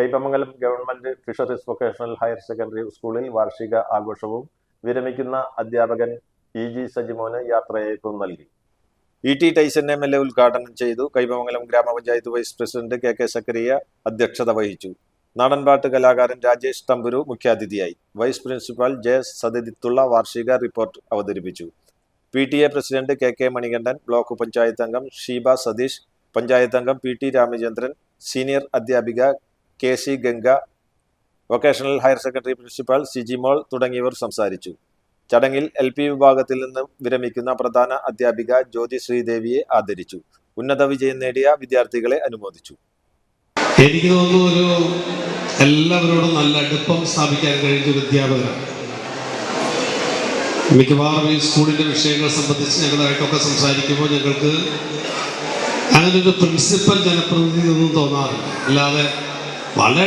Kaipamangalam government fisheries vocational higher secondary സ്കൂളിൽ വാർഷിക ആഘോഷവും വിരമിക്കുന്ന അധ്യാപകൻ ഇ ജി സജിമോന് യാത്രയയപ്പും നൽകി. E T Taison M L A ഉദ്ഘാടനം ചെയ്തു. കൈപ്പമംഗലം ഗ്രാമപഞ്ചായത്ത് vice president K K Zakariya അധ്യക്ഷത വഹിച്ചു. നാടൻപാട്ട് കലാകാരൻ രാജേഷ് തമ്പുരു മുഖ്യാതിഥിയായി. വൈസ് പ്രിൻസിപ്പാൾ ജെ സദിത്തുള്ള വാർഷിക റിപ്പോർട്ട് അവതരിപ്പിച്ചു. P T A president K K Manikandan block panchayat അംഗം ഷീബ സതീഷ് പഞ്ചായത്ത് അംഗം പി ടി രാമചന്ദ്രൻ സീനിയർ അധ്യാപിക K C Ganga vocational higher secondary principal Siji Mol തുടങ്ങിയവർ സംസാരിച്ചു. ചടങ്ങിൽ എൽ പി വിഭാഗത്തിൽ നിന്ന് വിരമിക്കുന്ന പ്രധാന അധ്യാപിക ജ്യോതി ശ്രീദേവിയെ ആദരിച്ചു. ഉന്നത വിജയം നേടിയ വിദ്യാർത്ഥികളെ അനുമോദിച്ചു. എനിക്ക് തോന്നുന്നു ഒരു എല്ലാവരോടും നല്ല അടുപ്പം സ്ഥാപിക്കാൻ കഴിഞ്ഞ ഒരു മിക്കവാറും ഈ സ്കൂളിന്റെ വിഷയങ്ങൾ സംബന്ധിച്ച് ഞങ്ങളായിട്ടൊക്കെ സംസാരിക്കുമ്പോൾ ഞങ്ങൾക്ക് അങ്ങനെ ഒരു പ്രിൻസിപ്പൽ ജനപ്രതിനിധി ഒന്നും തോന്നാറില്ല. അല്ലാതെ வல